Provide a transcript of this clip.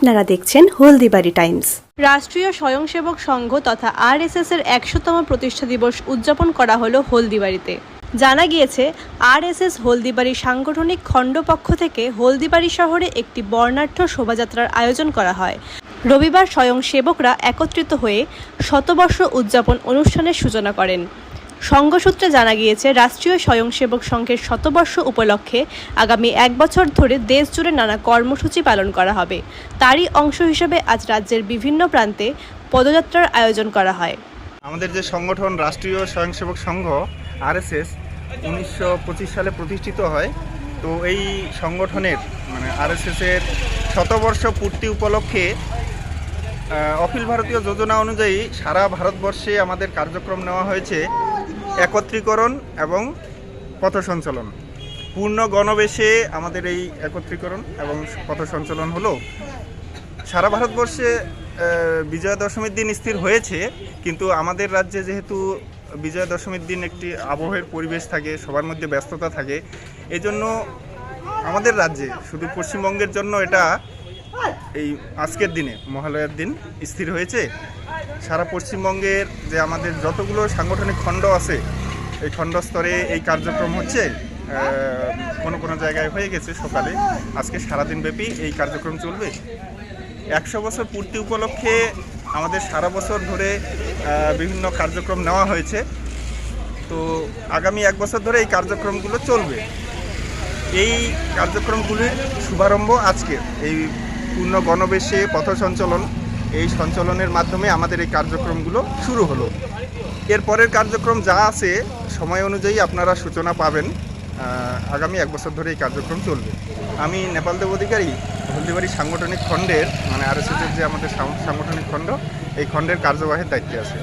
আপনারা দেখছেন হলদিবাড়ি টাইমস। রাষ্ট্রীয় স্বয়ংসেবক সংঘ তথা আরএসএস এর একশোতম প্রতিষ্ঠা দিবস উদযাপন করা হলো হলদিবাড়িতে। জানা গিয়েছে, আরএসএস হলদিবাড়ি সাংগঠনিক খণ্ডপক্ষ থেকে হলদিবাড়ি শহরে একটি বর্ণাঢ্য শোভাযাত্রার আয়োজন করা হয়। রবিবার স্বয়ংসেবকরা একত্রিত হয়ে শতবর্ষ উদযাপন অনুষ্ঠানের সূচনা করেন। সংঘসূত্রে জানা গিয়েছে, রাষ্ট্রীয় স্বয়ংসেবক সংঘের শতবর্ষ উপলক্ষে আগামী এক বছর ধরে দেশ জুড়ে নানা কর্মসূচি পালন করা হবে। তারই অংশ হিসেবে আজ রাজ্যের বিভিন্ন প্রান্তে পদযাত্রার আয়োজন করা হয়। আমাদের যে সংগঠন রাষ্ট্রীয় স্বয়ংসেবক সংঘ, আরএসএস, উনিশশো পঁচিশ সালে প্রতিষ্ঠিত হয়। তো এই সংগঠনের মানে আরএসএসের শতবর্ষ পূর্তি উপলক্ষে অখিল ভারতীয় যোজনা অনুযায়ী সারা ভারতবর্ষে আমাদের কার্যক্রম নেওয়া হয়েছে। একত্রীকরণ এবং পথ সঞ্চালন পূর্ণ গণবেশে আমাদের এই একত্রীকরণ এবং পথ সঞ্চালন হলো। সারা ভারতবর্ষে বিজয়া দশমীর দিন স্থির হয়েছে, কিন্তু আমাদের রাজ্যে যেহেতু বিজয়া দশমীর দিন একটি আবহের পরিবেশ থাকে, সবার মধ্যে ব্যস্ততা থাকে এই জন্য আমাদের রাজ্যে শুধু পশ্চিমবঙ্গের জন্য এটা এই আজকের দিনে, মহালয়ার দিন স্থির হয়েছে। সারা পশ্চিমবঙ্গের যে আমাদের যতগুলো সাংগঠনিক খণ্ড আছে, এই খণ্ড স্তরে এই কার্যক্রম হচ্ছে কোনো কোনো জায়গায় হয়ে গেছে সকালে। আজকে সারাদিন ব্যাপী এই কার্যক্রম চলবে। একশো বছর পূর্তি উপলক্ষে আমাদের সারা বছর ধরে বিভিন্ন কার্যক্রম নেওয়া হয়েছে। তো আগামী এক বছর ধরে এই কার্যক্রমগুলো চলবে। এই কার্যক্রমগুলির শুভারম্ভ আজকে এই পূর্ণ গণবেশে পথ সঞ্চালন এই সঞ্চালনের মাধ্যমে আমাদের এই কার্যক্রমগুলো শুরু হলো। এর পরের কার্যক্রম যা আছে, সময় অনুযায়ী আপনারা সূচনা পাবেন আগামী এক বছর ধরে এই কার্যক্রম চলবে। আমি নেপাল দেব অধিকারী, হলদিবাড়ি সাংগঠনিক খণ্ডের মানে আর যে আমাদের সাংগঠনিক খণ্ড, এই খণ্ডের কার্যবাহের দায়িত্বে আছে।